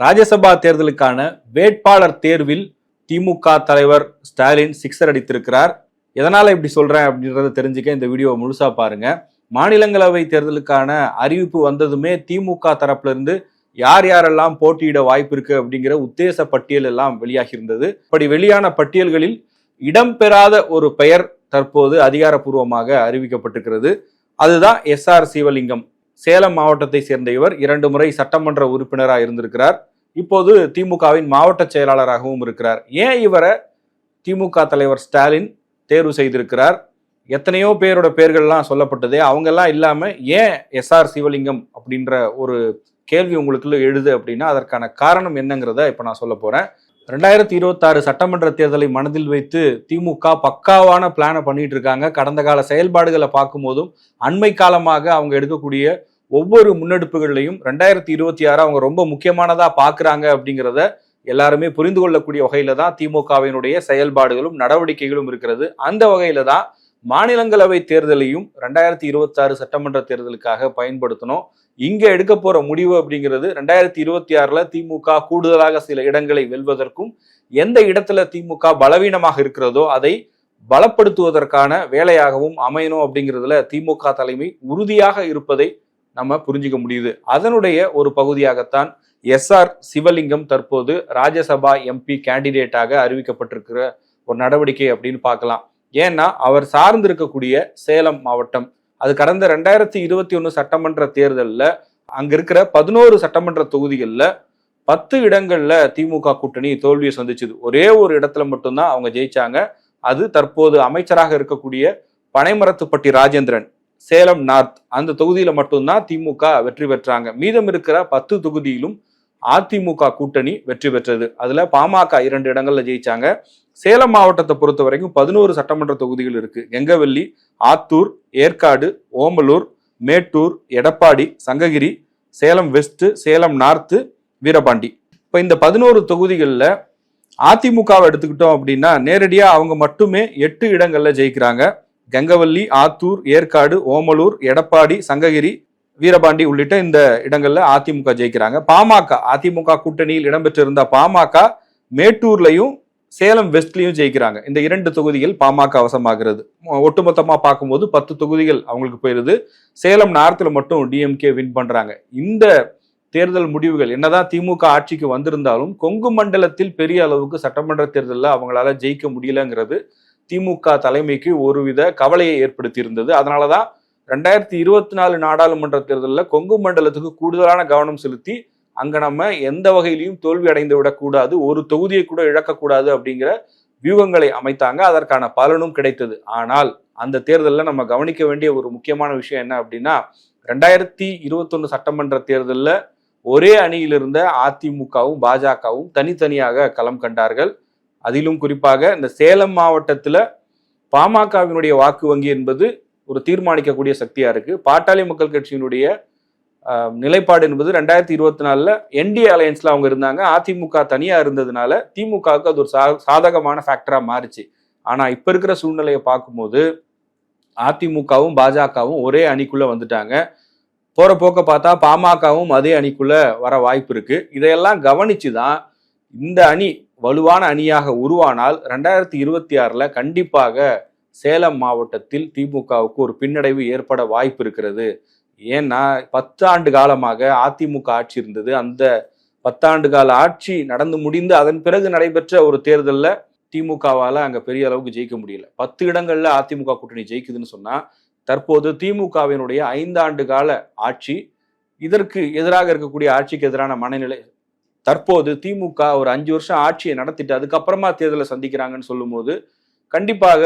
ராஜ்யசபா தேர்தலுக்கான வேட்பாளர் தேர்வில் திமுக தலைவர் ஸ்டாலின் சிக்ஸர் அடித்திருக்கிறார். எதனால் இப்படி சொல்கிறேன் அப்படின்றத தெரிஞ்சுக்க இந்த வீடியோவை முழுசாக பாருங்கள் மாநிலங்களவை தேர்தலுக்கான அறிவிப்பு வந்ததுமே திமுக தரப்புலருந்து யார் யாரெல்லாம் போட்டியிட வாய்ப்பு இருக்கு அப்படிங்கிற உத்தேச பட்டியல் எல்லாம் வெளியாகி இருந்தது இப்படி வெளியான பட்டியல்களில் இடம்பெறாத ஒரு பெயர் தற்போது அதிகாரப்பூர்வமாக அறிவிக்கப்பட்டிருக்கிறது. அதுதான் எஸ் ஆர் சிவலிங்கம். சேலம் மாவட்டத்தை சேர்ந்த இவர் இரண்டு முறை சட்டமன்ற உறுப்பினராக இருந்திருக்கிறார். இப்போது திமுகவின் மாவட்ட செயலாளராகவும் இருக்கிறார். ஏன் இவரை திமுக தலைவர் ஸ்டாலின் தேர்வு செய்திருக்கிறார்? எத்தனையோ பேரோட பேர்கள்லாம் சொல்லப்பட்டதே. அவங்கெல்லாம் இல்லாமல் ஏன் எஸ்ஆர் சிவலிங்கம் அப்படின்ற ஒரு கேள்வி உங்களுக்குள்ள எழுது அப்படின்னா அதற்கான காரணம் என்னங்கிறத இப்போ நான் சொல்ல போகிறேன் ரெண்டாயிரத்தி இருபத்தாறு சட்டமன்ற தேர்தலை மனதில் வைத்து திமுக பக்காவான பிளானை பண்ணிட்டு இருக்காங்க. கடந்த கால செயல்பாடுகளை பார்க்கும்போதும் அண்மை காலமாக அவங்க எடுக்கக்கூடிய ஒவ்வொரு முன்னெடுப்புகள்லையும் ரெண்டாயிரத்தி இருபத்தி ஆறு அவங்க ரொம்ப முக்கியமானதா பாக்குறாங்க அப்படிங்கிறத எல்லாருமே புரிந்து கொள்ளக்கூடிய வகையில தான் திமுகவினுடைய செயல்பாடுகளும் நடவடிக்கைகளும் இருக்கிறது. அந்த வகையில தான் மாநிலங்களவை தேர்தலையும் ரெண்டாயிரத்தி இருபத்தாறு சட்டமன்ற தேர்தலுக்காக பயன்படுத்தணும். இங்க எடுக்க போற முடிவு அப்படிங்கிறது ரெண்டாயிரத்தி இருபத்தி ஆறுல திமுக கூடுதலாக சில இடங்களை வெல்வதற்கும் எந்த இடத்துல திமுக பலவீனமாக இருக்கிறதோ அதை பலப்படுத்துவதற்கான வேலையாகவும் அமையணும் அப்படிங்கிறதுல திமுக தலைமை உறுதியாக இருப்பதை நம்ம புரிஞ்சுக்க முடியுது. அதனுடைய ஒரு பகுதியாகத்தான் எஸ் ஆர் சிவலிங்கம் தற்போது ராஜ்யசபா எம்பி கேண்டிடேட்டாக அறிவிக்கப்பட்டிருக்கிற ஒரு நடவடிக்கை அப்படின்னு பார்க்கலாம். ஏன்னா அவர் சார்ந்திருக்கக்கூடிய சேலம் மாவட்டம் அது கடந்த ரெண்டாயிரத்தி இருபத்தி ஒன்று சட்டமன்ற தேர்தலில் அங்க இருக்கிற பதினோரு சட்டமன்ற தொகுதிகளில் பத்து இடங்கள்ல திமுக கூட்டணி தோல்வியை சந்திச்சுது. ஒரே ஒரு இடத்துல மட்டும்தான் அவங்க ஜெயிச்சாங்க. அது தற்போது அமைச்சராக இருக்கக்கூடிய பனைமரத்துப்பட்டி ராஜேந்திரன். சேலம் நார்த். அந்த தொகுதியில மட்டும்தான் திமுக வெற்றி பெற்றாங்க. மீதம் இருக்கிற பத்து தொகுதியிலும் அதிமுக கூட்டணி வெற்றி பெற்றது. அதுல பாமக இரண்டு இடங்கள்ல ஜெயிச்சாங்க. சேலம் மாவட்டத்தை பொறுத்த வரைக்கும் பதினோரு சட்டமன்ற தொகுதிகள் இருக்கு. Gangavalli Attur Yercaud Omalur Mettur Edappadi Sankagiri Salem west Salem north Veerapandi. இப்போ இந்த பதினோரு தொகுதிகளில் அதிமுகவை எடுத்துக்கிட்டோம் அப்படின்னா நேரடியாக அவங்க மட்டுமே எட்டு இடங்களில் ஜெயிக்கிறாங்க. கங்கவல்லி ஆத்தூர் ஏற்காடு ஓமலூர் எடப்பாடி சங்ககிரி வீரபாண்டி உள்ளிட்ட இந்த இடங்கள்ல அதிமுக ஜெயிக்கிறாங்க. பாமக அதிமுக கூட்டணியில் இடம்பெற்றிருந்த பாமக மேட்டூர்லையும் சேலம் வெஸ்ட்லையும் ஜெயிக்கிறாங்க. இந்த இரண்டு தொகுதிகள் பாமக வசமாகிறது. ஒட்டுமொத்தமாக பார்க்கும்போது பத்து தொகுதிகள் அவங்களுக்கு போயிருது. சேலம் நார்த்தில் மட்டும் டிஎம்கே வின் பண்ணுறாங்க இந்த தேர்தல் முடிவுகள் என்னதான் திமுக ஆட்சிக்கு வந்திருந்தாலும் கொங்கு மண்டலத்தில் பெரிய அளவுக்கு சட்டமன்ற தேர்தலில் அவங்களால ஜெயிக்க முடியலங்கிறது திமுக தலைமைக்கு ஒருவித கவலையை ஏற்படுத்தி இருந்தது அதனாலதான் ரெண்டாயிரத்தி இருபத்தி நாலு நாடாளுமன்ற தேர்தலில் கொங்கு மண்டலத்துக்கு கூடுதலான கவனம் செலுத்தி அங்கே நம்ம எந்த வகையிலையும் தோல்வி அடைந்து விடக்கூடாது ஒரு தொகுதியை கூட இழக்கக்கூடாது அப்படிங்கிற வியூகங்களை அமைத்தாங்க. அதற்கான பலனும் கிடைத்தது. ஆனால் அந்த தேர்தலில் நம்ம கவனிக்க வேண்டிய ஒரு முக்கியமான விஷயம் என்ன அப்படின்னா ரெண்டாயிரத்தி இருபத்தொன்னு சட்டமன்ற தேர்தலில் ஒரே அணியில் இருந்த அதிமுகவும் பாஜகவும் தனித்தனியாக களம் கண்டார்கள். அதிலும் குறிப்பாக இந்த சேலம் மாவட்டத்தில் பாமகவினுடைய வாக்கு வங்கி என்பது ஒரு தீர்மானிக்கக்கூடிய சக்தியாக இருக்குது பாட்டாளி மக்கள் கட்சியினுடைய நிலைப்பாடு என்பது ரெண்டாயிரத்தி இருபத்தி நாலில் என்டிஏ அலையன்ஸில் அவங்க இருந்தாங்க. அதிமுக தனியாக இருந்ததுனால திமுகவுக்கு அது ஒரு சாதகமான ஃபேக்டராக மாறிச்சு. ஆனால் இப்போ இருக்கிற சூழ்நிலையை பார்க்கும்போது அதிமுகவும் பாஜகவும் ஒரே அணிக்குள்ளே வந்துட்டாங்க. போகிற போக்க பார்த்தா பாமகவும் அதே அணிக்குள்ளே வர வாய்ப்பு இருக்குது இதையெல்லாம் கவனிச்சு தான் இந்த அணி வலுவான அணியாக உருவானால் ரெண்டாயிரத்தி இருபத்தி ஆறில் கண்டிப்பாக சேலம் மாவட்டத்தில் திமுகவுக்கு ஒரு பின்னடைவு ஏற்பட வாய்ப்பு இருக்கிறது ஏன்னா பத்தாண்டு காலமாக அதிமுக ஆட்சி இருந்தது. அந்த பத்தாண்டு கால ஆட்சி நடந்து முடிந்து அதன் பிறகு நடைபெற்ற ஒரு தேர்தலில் திமுகவால் அங்கே பெரிய அளவுக்கு ஜெயிக்க முடியல. பத்து இடங்களில் அதிமுக கூட்டணி ஜெயிக்குதுன்னு சொன்னால் தற்போது திமுகவினுடைய ஐந்தாண்டு கால ஆட்சி இதற்கு எதிராக இருக்கக்கூடிய ஆட்சிக்கு எதிரான மனநிலை தற்போது திமுக ஒரு அஞ்சு வருஷம் ஆட்சியை நடத்திட்டு அதுக்கப்புறமா தேர்தலை சந்திக்கிறாங்கன்னு சொல்லும்போது கண்டிப்பாக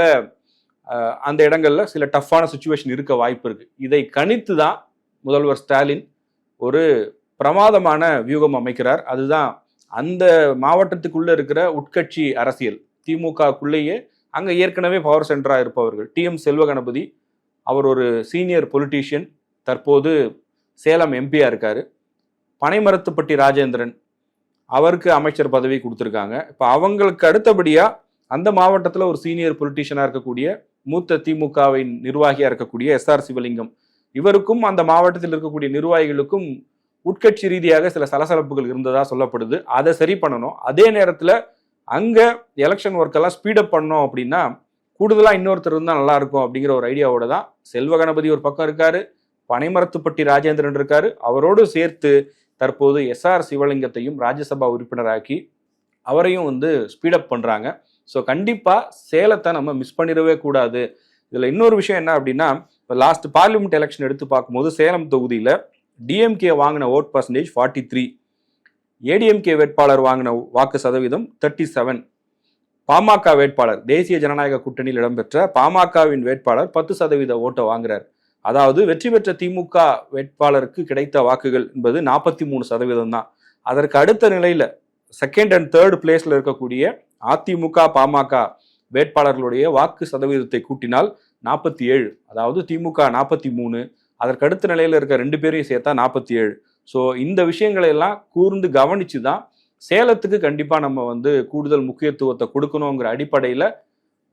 அந்த இடங்களில் சில டஃப்பான சுச்சுவேஷன் இருக்க வாய்ப்பு இருக்கு. இதை கணித்து தான் முதல்வர் ஸ்டாலின் ஒரு பிரமாதமான வியூகம் அமைக்கிறார். அதுதான் அந்த மாவட்டத்துக்குள்ள இருக்கிற உட்கட்சி அரசியல். திமுகக்குள்ளேயே அங்கே ஏற்கனவே பவர் சென்டராக இருப்பவர்கள். டி. எம். செல்வகணபதி அவர் ஒரு சீனியர் பொலிட்டீஷியன் தற்போது சேலம் எம்பியாக இருக்காரு. பனைமரத்துப்பட்டி ராஜேந்திரன் அவருக்கு அமைச்சர் பதவி கொடுத்துருக்காங்க. இப்போ அவங்களுக்கு அடுத்தபடியாக அந்த மாவட்டத்தில் ஒரு சீனியர் பொலிட்டீஷியனாக இருக்கக்கூடிய மூத்த திமுகவின் நிர்வாகியாக இருக்கக்கூடிய எஸ்ஆர் சிவலிங்கம் இவருக்கும் அந்த மாவட்டத்தில் இருக்கக்கூடிய நிர்வாகிகளுக்கும் உட்கட்சி ரீதியாக சில சலசலப்புகள் இருந்ததாக சொல்லப்படுது. அதை சரி பண்ணணும். அதே நேரத்தில் அங்கே எலெக்ஷன் ஒர்க்கெல்லாம் ஸ்பீடப் பண்ணோம் அப்படின்னா கூடுதலாக இன்னொருத்தர் இருந்தால் நல்லா இருக்கும் அப்படிங்கிற ஒரு ஐடியாவோட தான் செல்வ கணபதி ஒரு பக்கம் இருக்காரு. பனைமரத்துப்பட்டி ராஜேந்திரன் இருக்காரு. அவரோடு சேர்த்து தற்போது எஸ்ஆர் சிவலிங்கத்தையும் ராஜ்யசபா உறுப்பினராக்கி அவரையும் வந்து ஸ்பீடப் பண்ணுறாங்க ஸோ கண்டிப்பாக சேலத்தை நம்ம மிஸ் பண்ணிடவே கூடாது. இதில் இன்னொரு விஷயம் என்ன அப்படின்னா இப்போ லாஸ்ட் பார்லிமெண்ட் எலெக்ஷன் எடுத்து பார்க்கும்போது சேலம் தொகுதியில் டிஎம்கே வாங்கின vote percentage forty three ADMK வேட்பாளர் வாங்கின வாக்கு சதவீதம் தேர்ட்டி செவன் பாமக வேட்பாளர் தேசிய ஜனநாயக கூட்டணியில் இடம்பெற்ற பாமகவின் வேட்பாளர் பத்து சதவீத ஓட்டை வாங்குறார். அதாவது வெற்றி பெற்ற திமுக வேட்பாளருக்கு கிடைத்த வாக்குகள் என்பது நாற்பத்தி மூணு சதவீதம் தான். அதற்கு அடுத்த நிலையில் செகண்ட் அண்ட் தேர்ட் பிளேஸில் இருக்கக்கூடிய அதிமுக பாமக வேட்பாளர்களுடைய வாக்கு சதவீதத்தை கூட்டினால் நாற்பத்தி ஏழு. அதாவது திமுக நாற்பத்தி மூணு. அதற்கு அடுத்த நிலையில் இருக்க ரெண்டு பேரையும் சேர்த்தா நாற்பத்தி ஏழு. ஸோ இந்த விஷயங்களை எல்லாம் கூர்ந்து கவனித்து தான் சேலத்துக்கு கண்டிப்பாக நம்ம வந்து கூடுதல் முக்கியத்துவத்தை கொடுக்கணுங்கிற அடிப்படையில்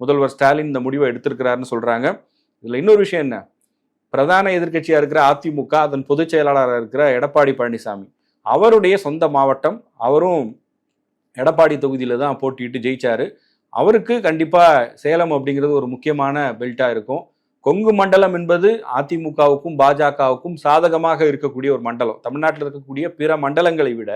முதல்வர் ஸ்டாலின் இந்த முடிவை எடுத்திருக்கிறாருன்னு சொல்கிறாங்க இதில் இன்னொரு விஷயம் என்ன? பிரதான எதிர்கட்சியாக இருக்கிற அதிமுக அதன் பொதுச் செயலாளராக இருக்கிற எடப்பாடி பழனிசாமி. அவருடைய சொந்த மாவட்டம் அவரும் எடப்பாடி தொகுதியில் தான் போட்டிட்டு ஜெயிச்சாரு. அவருக்கு கண்டிப்பாக சேலம் அப்படிங்கிறது ஒரு முக்கியமான பெல்ட்டாக இருக்கும். கொங்கு மண்டலம் என்பது அதிமுகவுக்கும் பாஜகவுக்கும் சாதகமாக இருக்கக்கூடிய ஒரு மண்டலம். தமிழ்நாட்டில் இருக்கக்கூடிய பிற மண்டலங்களை விட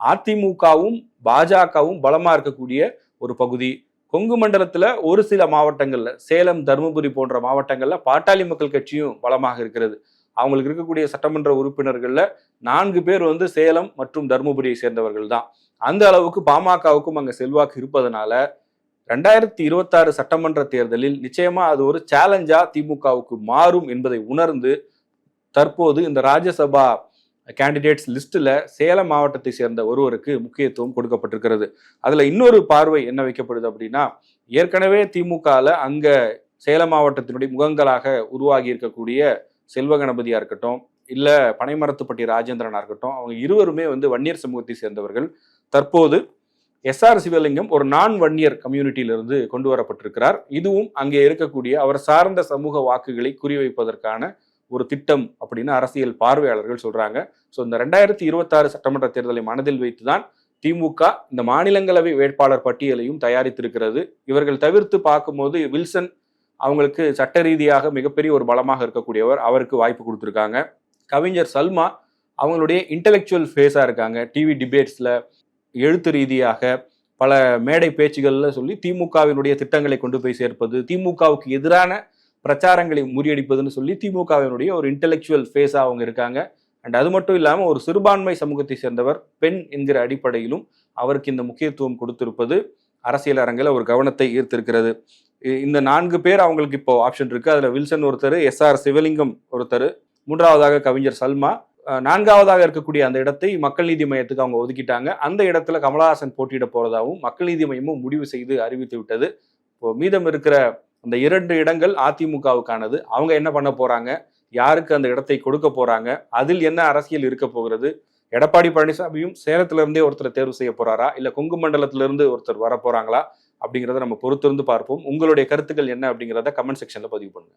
அதிமுகவும் பாஜகவும் பலமாக இருக்கக்கூடிய ஒரு பகுதி. கொங்கு மண்டலத்துல ஒரு சில மாவட்டங்கள்ல சேலம் தருமபுரி போன்ற மாவட்டங்கள்ல பாட்டாளி மக்கள் கட்சியும் பலமாக இருக்கிறது. அவங்களுக்கு இருக்கக்கூடிய சட்டமன்ற உறுப்பினர்கள்ல நான்கு பேர் வந்து சேலம் மற்றும் தருமபுரியை சேர்ந்தவர்கள் தான். அந்த அளவுக்கு பாமகவுக்கும் அங்க செல்வாக்கு இருப்பதனால ரெண்டாயிரத்தி இருபத்தாறு சட்டமன்ற தேர்தலில் நிச்சயமா அது ஒரு சேலஞ்சா திமுகவுக்கு மாறும் என்பதை உணர்ந்து தற்போது இந்த ராஜ்யசபா கேண்டிடேட்ஸ் லிஸ்ட்டில் சேலம் மாவட்டத்தை சேர்ந்த ஒருவருக்கு முக்கியத்துவம் கொடுக்கப்பட்டிருக்கிறது. அதில் இன்னொரு பார்வை என்ன வைக்கப்படுது அப்படின்னா ஏற்கனவே திமுகவில் அங்கே சேலம் மாவட்டத்தினுடைய முகங்களாக உருவாகி இருக்கக்கூடிய செல்வகணபதியாக இருக்கட்டும் இல்லை பனைமரத்துப்பட்டி ராஜேந்திரனாக இருக்கட்டும் அவங்க இருவருமே வந்து வன்னியர் சமூகத்தை சேர்ந்தவர்கள். தற்போது எஸ்ஆர் சிவலிங்கம் ஒரு நான் வன்னியர் கம்யூனிட்டியிலிருந்து கொண்டு வரப்பட்டிருக்கிறார். இதுவும் அங்கே இருக்கக்கூடிய அவர் சார்ந்த சமூக வாக்குகளை குறிவைப்பதற்கான ஒரு திட்டம் அப்படின்னு அரசியல் பார்வையாளர்கள் சொல்றாங்க. ஸோ இந்த ரெண்டாயிரத்தி இருபத்தாறு சட்டமன்ற தேர்தலை மனதில் வைத்து தான் திமுக இந்த மாநிலங்களவை வேட்பாளர் பட்டியலையும் தயாரித்திருக்கிறது. இவர்கள் தவிர்த்து பார்க்கும்போது வில்சன் அவங்களுக்கு சட்ட ரீதியாக மிகப்பெரிய ஒரு பலமாக இருக்கக்கூடியவர். அவருக்கு வாய்ப்பு கொடுத்துருக்காங்க. கவிஞர் சல்மா அவங்களுடைய இன்டெலெக்சுவல் ஃபேஸாக இருக்காங்க. டிவி டிபேட்ஸில் எழுத்து ரீதியாக பல மேடை பேச்சுகளில் சொல்லி திமுகவினுடைய திட்டங்களை கொண்டு போய் சேர்ப்பது திமுகவுக்கு எதிரான பிரச்சாரங்களை முறியடிப்பதுன்னு சொல்லி திமுகவினுடைய ஒரு இன்டெலெக்சுவல் ஃபேஸாக அவங்க இருக்காங்க. அண்ட் அது மட்டும் இல்லாமல் ஒரு சிறுபான்மை சமூகத்தை சேர்ந்தவர் பெண் என்கிற அடிப்படையிலும் அவருக்கு இந்த முக்கியத்துவம் கொடுத்திருப்பது அரசியல் அரங்கில் ஒரு கவனத்தை ஈர்த்திருக்கிறது. இந்த நான்கு பேர் அவங்களுக்கு இப்போ ஆப்ஷன் இருக்கு. அதில் வில்சன் ஒருத்தர் எஸ்ஆர் சிவலிங்கம் ஒருத்தர் மூன்றாவதாக கவிஞர் சல்மா. நான்காவதாக இருக்கக்கூடிய அந்த இடத்தை மக்கள் நீதி மையத்துக்கு அவங்க ஒதுக்கிட்டாங்க. அந்த இடத்துல கமலஹாசன் போட்டியிட போறதாகவும் மக்கள் நீதி மையமும் முடிவு செய்து அறிவித்து விட்டது. இப்போ மீதம் இருக்கிற அந்த இரண்டு இடங்கள் அதிமுகவுக்கானது. அவங்க என்ன பண்ண போறாங்க? யாருக்கு அந்த இடத்தை கொடுக்க போறாங்க? அதில் என்ன அரசியல் இருக்க போகிறது? எடப்பாடி பழனிசாமியும் சேலத்திலிருந்தே ஒருத்தர் தேர்வு செய்ய போறாரா? இல்ல கொங்கு மண்டலத்திலிருந்து ஒருத்தர் வர போறாங்களா? அப்படிங்கிறத நம்ம பொறுத்திருந்து பார்ப்போம். உங்களுடைய கருத்துக்கள் என்ன அப்படிங்கிறத கமெண்ட் செக்ஷன்ல பதிவு பண்ணுங்க.